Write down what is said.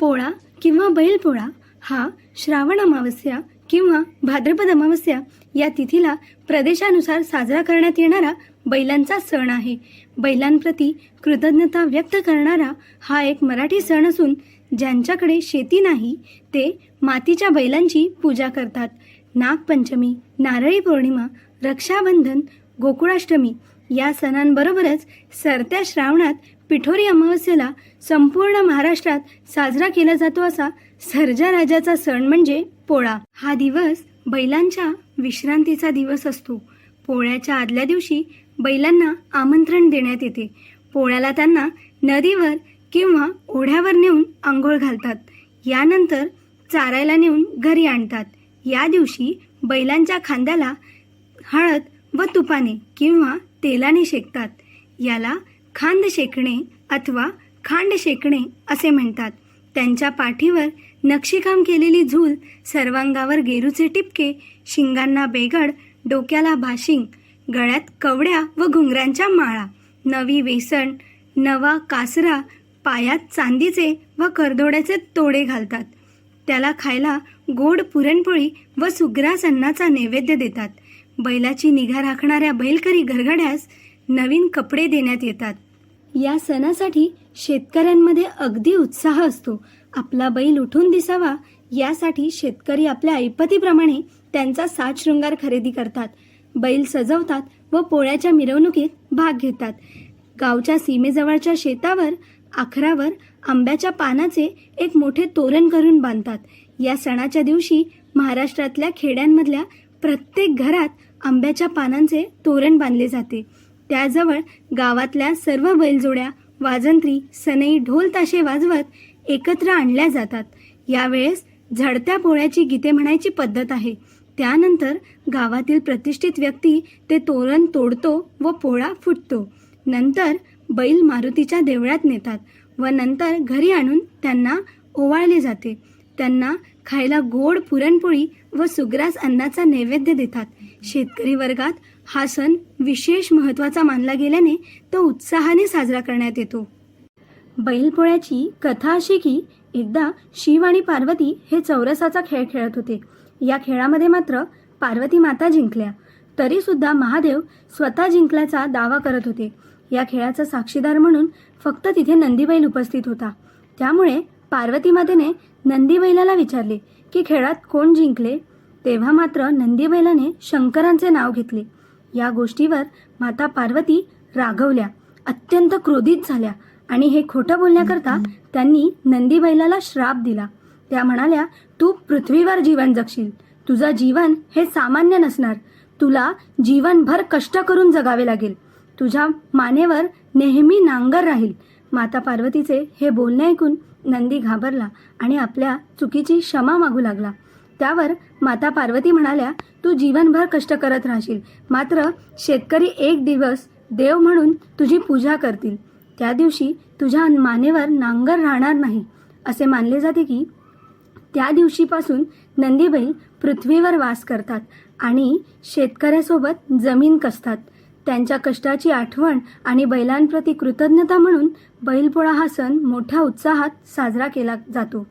पोळा किंवा बैलपोळा हा श्रावण अमावस्या किंवा भाद्रपद अमावस्या या तिथीला प्रदेशानुसार साजरा करण्यात येणारा बैलांचा सण आहे. बैलांप्रती कृतज्ञता व्यक्त करणारा हा एक मराठी सण असून ज्यांच्याकडे शेती नाही ते मातीच्या बैलांची पूजा करतात. नागपंचमी नारळी पौर्णिमा रक्षाबंधन गोकुळाष्टमी या सणांबरोबरच सरत्या श्रावणात पिठोरी अमावस्येला संपूर्ण महाराष्ट्रात साजरा केला जातो असा सर्जा राजाचा सण म्हणजे पोळा. हा दिवस बैलांच्या विश्रांतीचा दिवस असतो. पोळ्याच्या आदल्या दिवशी बैलांना आमंत्रण देण्यात येते. पोळ्याला त्यांना नदीवर किंवा ओढ्यावर नेऊन आंघोळ घालतात. यानंतर चारायला नेऊन घरी आणतात. या दिवशी बैलांच्या खांद्याला हळद व तुपाने किंवा तेलाने शेकतात. याला खांद शेकणे अथवा खांड शेकणे असे म्हणतात. त्यांच्या पाठीवर नक्षीकाम केलेली झूल सर्वांगावर गेरूचे टिपके शिंगांना बेगड डोक्याला भाशिंग गळ्यात कवड्या व घुंगरांच्या माळा नवी वेसण नवा कासरा पायात चांदीचे व करदोड्याचे तोडे घालतात. त्याला खायला गोड पुरणपोळी व सुग्रास अन्नाचा नैवेद्य देतात. बैलाची निगा राखणाऱ्या बैलकरी घरगड्यास नवीन कपडे देण्यात येतात. या सणासाठी शेतकऱ्यांमध्ये अगदी उत्साह असतो. आपला बैल उठून दिसावा यासाठी शेतकरी आपल्या ऐपतीप्रमाणे त्यांचा साज शृंगार खरेदी करतात. बैल सजवतात व पोळ्याच्या मिरवणुकीत भाग घेतात. गावच्या सीमेजवळच्या शेतावर आखरावर आंब्याच्या पानाचे एक मोठे तोरण करून बांधतात. या सणाच्या दिवशी महाराष्ट्रातल्या खेड्यांमधल्या प्रत्येक घरात आंब्याच्या पानांचे तोरण बांधले जाते. त्याजवळ गावातल्या सर्व बैलजोड्या वाजंत्री सनई ढोल ताशे वाजवत एकत्र आणल्या जातात. यावेळेस झडत्या पोळ्याची गीते म्हणायची पद्धत आहे. त्यानंतर गावातील प्रतिष्ठित व्यक्ती ते तोरण तोडतो व पोळा फुटतो. नंतर बैल मारुतीच्या देवळात नेतात व नंतर घरी आणून त्यांना ओवाळले जाते. त्यांना खायला गोड पुरणपोळी व सुग्रास अन्नाचा नैवेद्य देतात. शेतकरी वर्गात हा सण विशेष महत्त्वाचा मानला गेल्याने तो उत्साहाने साजरा करण्यात येतो. बैलपोळ्याची कथा अशी की एकदा शिव आणि पार्वती हे चौरसाचा खेळ खेळत होते. या खेळामध्ये मात्र पार्वती माता जिंकल्या. तरी सुद्धा महादेव स्वतः जिंकल्याचा दावा करत होते. या खेळाचा साक्षीदार म्हणून फक्त तिथे नंदीबैल उपस्थित होता. त्यामुळे पार्वती मातेने नंदीबैलाला विचारले की खेळात कोण जिंकले? तेव्हा मात्र नंदीबैलाने शंकरांचे नाव घेतले. या गोष्टीवर माता पार्वती रागवल्या अत्यंत क्रोधित झाल्या आणि हे खोटं बोलण्याकरता त्यांनी नंदीबैलाला श्राप दिला. त्या म्हणाल्या तू पृथ्वीवर जीवन जगशील. तुझं जीवन हे सामान्य नसणार. तुला जीवनभर कष्ट करून जगावे लागेल. तुझ्या मानेवर नेहमी नांगर राहील. माता पार्वतीचे हे बोलणे ऐकून नंदी घाबरला आणि आपल्या चुकीची क्षमा मागू लागला. त्यावर माता पार्वती म्हणाल्या तू जीवनभर कष्ट करत राहशील. मात्र शेतकरी एक दिवस देव म्हणून तुझी पूजा करतील. त्या दिवशी तुझ्या मानेवर नांगर राहणार नाही. असे मानले जाते की त्या दिवशीपासून नंदीबैल पृथ्वीवर वास करतात आणि शेतकऱ्यासोबत जमीन कसतात. त्यांच्या कष्टाची आठवण आणि बैलांप्रती कृतज्ञता म्हणून बैलपोळा हा सण मोठ्या उत्साहात साजरा केला जातो.